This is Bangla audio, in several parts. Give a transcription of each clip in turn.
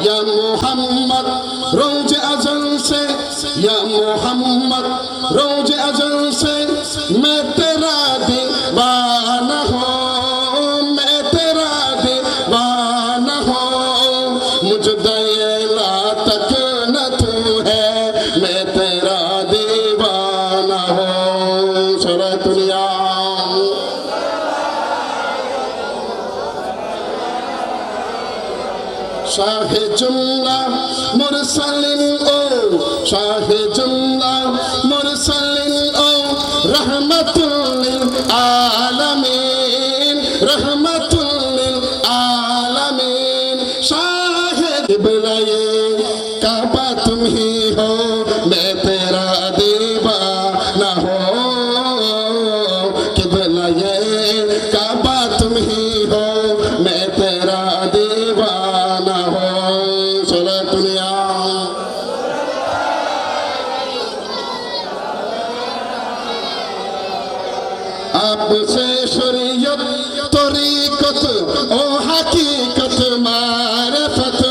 یا محمد روز ازل سے یا محمد روز শাহে জুমলা মুরসালিন ও শাহে জুমলা মুরসালিন ও রহমাতুল সে শরীয়ত, তরিকত ও হাকিকত মারফত।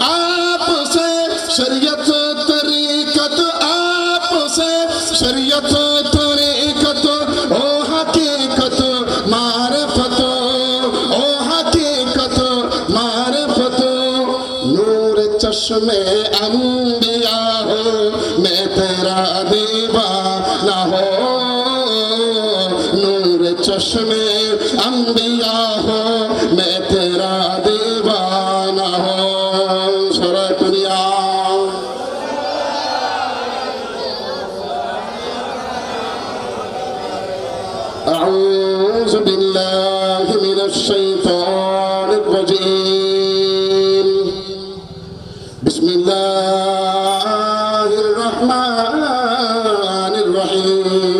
আপ সে শরীয়ত, তরিকত আপ সে শরীয়ত, তরিকত ও হাকিকত মারফত। ও হাকিকত মারফত। নূর চশমে আম্বিয়া হো, মে তেরা দেবা چشم انبیاء ہوں میں تیرا دیوانہ ہوں سورہ دنیا اعوذ باللہ من الشیطان الرجیم بسم اللہ الرحمن الرحیم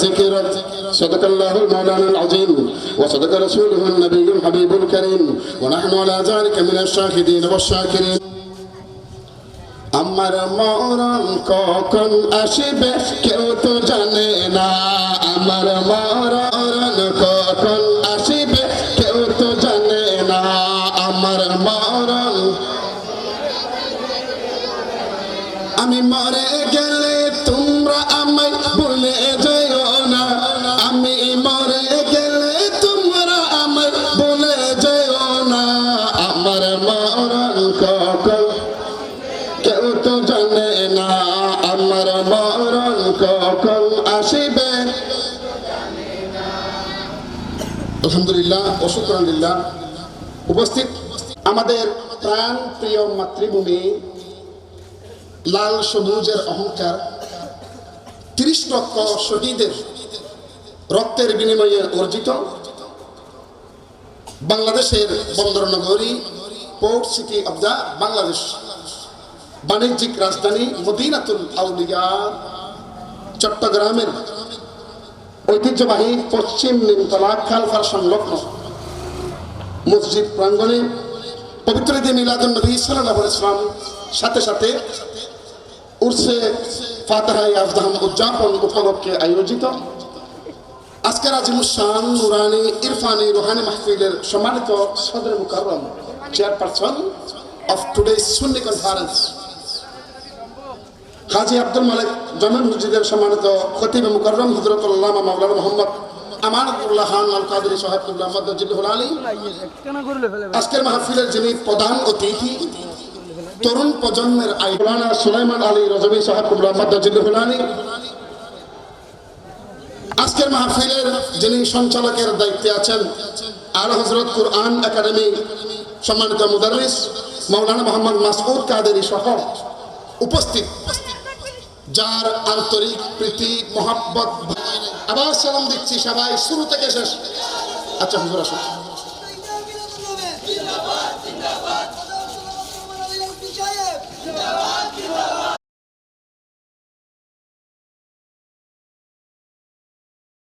لك ذكرك صدق الله المولانا العظيم وصدق رسوله النبي الحبيب الكريم ونحن على ذلك من الشاهدين والشاكرين আমার মরণ কখন আসবে কেউ তো জানে না আমার মরণ আমার কখন কেউ তো জানে না আমার মরণ কখন আসিবে আলহামদুলিল্লাহ অশুক্রান্দিল্লাহ উপস্থিত আমাদের প্রাণ প্রিয় মাতৃভূমি, লাল সবুজের অহংকার, তিরিশ লক্ষ শহীদের রক্তের বিনিময়ে অর্জিত বাংলাদেশের বন্দরনগরী port city of the Bangladesh বাণিজ্যিক রাজধানী মদিনাতুল আউলিয়া চট্টগ্রামের ঐতিহ্যবাহী পশ্চিম নিমতলা খালফার সংলগ্ন। মসজিদ প্রাঙ্গণে পবিত্র ঈদে মিলাদুল নবী সাল্লাহ ইসলাম সাথে সাথে উর্সে ফাতাহাই আজদাম উদযাপন উপলক্ষে আয়োজিত। আজকের আজিমুসান নুরানি, ইরফানি, রোহানি মাহফিলের সম্মানিত সদর Mukarram chairperson of today Sunni conference হাজি আব্দুল মালিক জামিল মসজিদের সম্মানিত খতিব মুকররম হজরত আল্লামা মাওলানা মোহাম্মদ মাহফিলের যিনি প্রধান অতিথি, তরুণ প্রজন্মের আইলানা সুলাইমান আলী রজবি সাহেবুল্লাহ মদ্দাজিল্লাহুল আলী আজকের মাহফিলের যিনি সঞ্চালকের দায়িত্বে আছেন, আর হজরত কুরআন একাডেমি সম্মানিত মুদারিস মৌলানা মোহাম্মদ মাসউদ কাদেরি সহ উপস্থিত, যার আন্তরিক প্রীতি, মহাব্বত আবার সালাম দিচ্ছি সবাই শুরু থেকে শেষ। আচ্ছা হুজুর আসুন।